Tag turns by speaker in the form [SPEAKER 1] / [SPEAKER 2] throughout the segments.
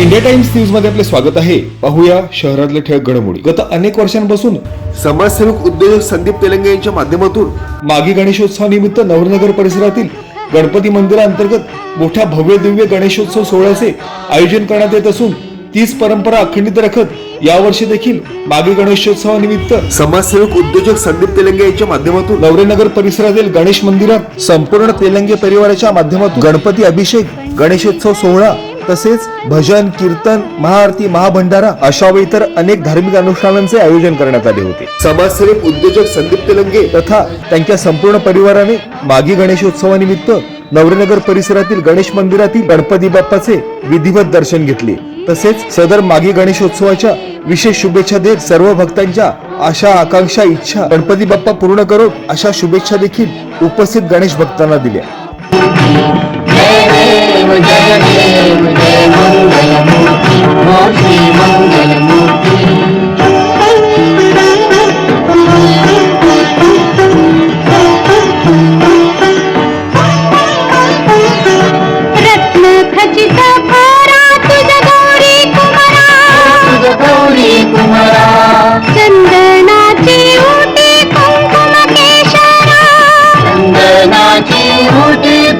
[SPEAKER 1] India times न्यूजमध्ये आपले स्वागत आहे. पाहूया शहरातले ठळक घडामोडी. गत अनेक वर्षांपासून
[SPEAKER 2] समाजसेवक उद्योजक संदीप तेलंगे यांच्या माध्यमातून
[SPEAKER 1] मागे गणेशोत्सवानिमित्त नवरनगर परिसरातील गणपती मंदिरांतर्गत मोठ्या भव्य दिव्य गणेशोत्सव सोहळ्याचे आयोजन करण्यात येत असून तीच परंपरा अखंडित राखत यावर्षी देखील मागे गणेशोत्सवानिमित्त
[SPEAKER 2] समाजसेवक उद्योजक संदीप तेलंगे यांच्या माध्यमातून
[SPEAKER 1] नवरेनगर परिसरातील गणेश मंदिरात संपूर्ण तेलंगे परिवाराच्या माध्यमातून गणपती अभिषेक गणेशोत्सव सोहळा तसेच भजन कीर्तन महाआरती महाभंडारा अशा व इतर अनेक धार्मिक अनुष्ठानांचे आयोजन करण्यात आले होते.
[SPEAKER 2] समाजसेवक उद्योजक संदीप तेलंगे
[SPEAKER 1] तथा त्यांच्या संपूर्ण परिवाराने मागी गणेशोत्सवानिमित्त नवरेनगर परिसरातील गणेश मंदिरातील गणपती बाप्पाचे विधिवत दर्शन घेतले. तसेच सदर मागी गणेशोत्सवाच्या विशेष शुभेच्छा देत सर्व भक्तांच्या आशा आकांक्षा इच्छा गणपती बाप्पा पूर्ण करो अशा शुभेच्छा देखील उपस्थित गणेश भक्तांना दिल्या.
[SPEAKER 3] कुमारा। चंदनाची कुंकुम केशरा।
[SPEAKER 4] चंदनाची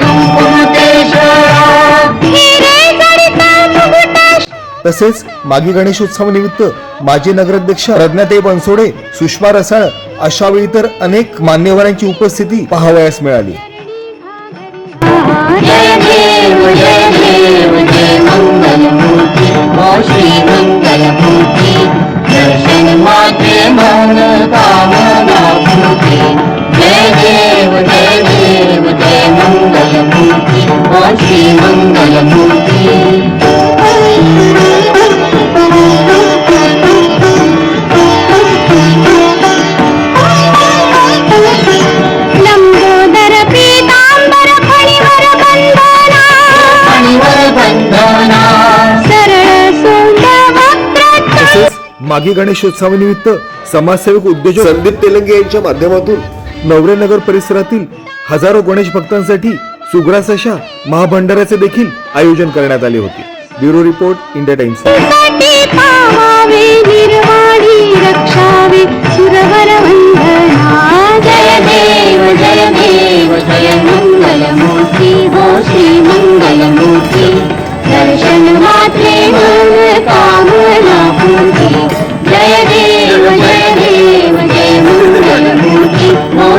[SPEAKER 4] कुंकुम
[SPEAKER 1] तसेच मागी गणेशोत्सवानिमित्त माजी नगराध्यक्ष रत्नाताई बनसोडे सुषमा रसाळ अशा वेळी तर अनेक मान्यवरांची उपस्थिती पाहावयास मिळाली.
[SPEAKER 4] मंगलमूर्ती मोठी मंगलमूर्ती
[SPEAKER 3] लंबोदर पीतांबर फणीवर बंधना
[SPEAKER 4] मणिवर बंधना
[SPEAKER 3] सरळ सोंड वक्र
[SPEAKER 1] तसेच मागी गणेशोत्सवानिमित्त समाजसेवक उद्योजक
[SPEAKER 2] संदीप तेलंगे यांच्या माध्यमातून
[SPEAKER 1] नवरेनगर परिसरातील हजारो गणेश भक्तांसाठी सुग्रास अशा महाभंडाऱ्याचे देखील आयोजन करण्यात आले होते. Bureau report India Times.
[SPEAKER 4] देव दर्शन मात्रे मन कामना जय देव जय देव जय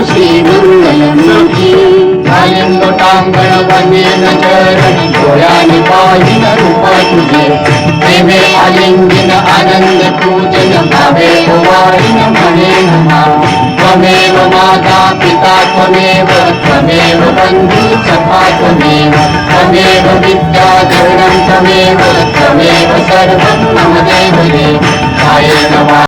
[SPEAKER 4] श्री लोटांगण वनेन चरण डोळ्याने पाहिन रूप तुझे प्रेमे आलिंगन आनंद पूजन भावे वारिन म्हणे नमा। त्वमेव माता पिता त्वमेव त्वमेव बन्धु सखा त्वमेव। त्वमेव विद्या धरणं त्वमेव त्वमेव सर्वं मम वा